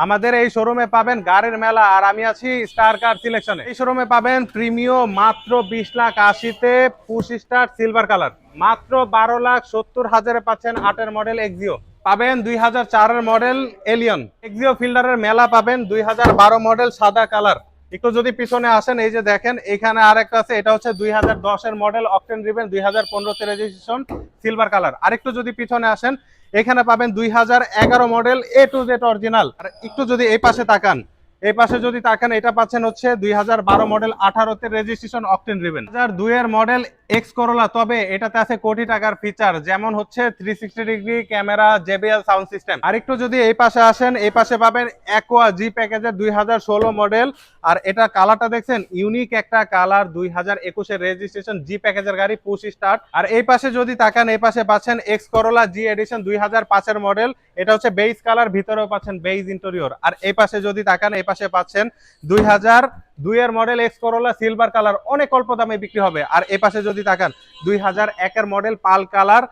আমাদের এই শোরুমে পাবেন গাড়ির মেলা, আর আমি আছি স্টার কার সিলেকশনে এই শোরুমে পাবেন প্রিমিয় মাত্র বিশ লাখ আশিতে পুশ স্টার সিলভার কালার মাত্র বারো লাখ সত্তর হাজারে পাচ্ছেন আটের মডেল এক্সিও পাবেন দুই হাজার চারের মডেল এলিয়ন এক্সিও ফিল্ডারের মেলা পাবেন দুই হাজার বারো মডেল সাদা কালার একটু যদি পিছনে আসেন, এই যে দেখেন, এখানে আরেকটা আছে, এটা হচ্ছে দুই দশের মডেল অক্টেন রিভেন দুই হাজার পনেরোতে রেজিস্ট্রেশন সিলভার কালার আরেকটু যদি পিছনে আসেন, এখানে পাবেন দুই হাজার এগারো model A to Z original আর একটু যদি এই পাশে তাকান, এই পাশে যদি তাকান, এটা পাচ্ছেন হচ্ছে দুই হাজার বারো মডেল আঠারোতে রেজিস্ট্রেশন অকটেন রিবেন হাজার এর মডেল এক্স করোলা তবে এটাতে আছে কোটি টাকার ফিচার যেমন হচ্ছে three sixty degree camera JBL sound system আর একটু যদি এই পাশে আসেন, এই পাশে পাবেন অ্যাকোয়া জি প্যাকেজের দুই হাজার ষোলো মডেল আর এটা কালারটা দেখছেন ইউনিক একটা কালার দুই হাজার একুশের রেজিস্ট্রেশন জি প্যাকেজের গাড়ি পুশ স্টার্ট আর এই পাশে যদি তাকান, এই পাশে পাচ্ছেন এক্স করোলা জি এডিশন দুই হাজার পাঁচের মডেল এটা হচ্ছে বেইজ কালার ভিতরেও পাচ্ছেন বেইজ ইন্টেরিয়র আর এই পাশে যদি তাকান, এই পাশে পাচ্ছেন দুই হাজার দুইয়ের model X Corolla silver colour অনেক অল্প দামে বিক্রি হবে। আর এই পাশে যদি তাকান দুই হাজার একের মডেল পাল কালার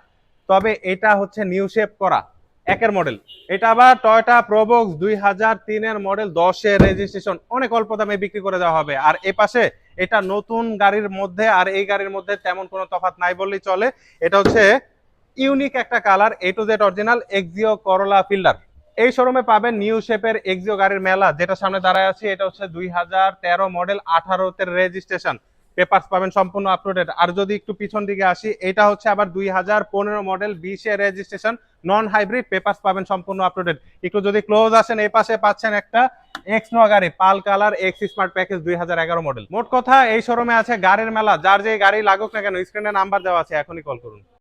তবে এটা হচ্ছে নিউ শেপ করা একের মডেল এটা আবার টয়টা প্রোবক্স দুই হাজার তিনের মডেল দশের রেজিস্ট্রেশন অনেক অল্প দামে বিক্রি করে দেওয়া হবে। আর এ পাশে এটা নতুন গাড়ির মধ্যে, আর এই গাড়ির মধ্যে তেমন কোনো তফাৎ নাই বললেই চলে। এটা হচ্ছে ইউনিক একটা colour A to Z original Axio Corolla Fielder এই শোরুমে পাবেন নিউ শেপের এক্সিও গাড়ির মেলা, যেটা সামনে দাঁড়ায় আছে, এটা হচ্ছে দুই হাজার তেরো মডেল আঠারোতে রেজিস্ট্রেশন। পেপারস পাবেন সম্পূর্ণ আপডেট আর যদি একটু পিছন দিকে আসি, এটা হচ্ছে আবার দুই হাজার পনেরো মডেল বিশে রেজিস্ট্রেশন নন হাইব্রিড পেপারস পাবেন সম্পূর্ণ আপডেট একটু যদি ক্লোজ আসেন, এই পাশে পাচ্ছেন একটা এক্স নোয়া গাড়ি, pearl colour X smart package দুই হাজার এগারো মডেল। মোট কথা, এই শোরুমে আছে গাড়ির মেলা, যার যে গাড়ি লাগুক না কেন স্ক্রিনে নাম্বার দেওয়া আছে, এখনই কল করুন।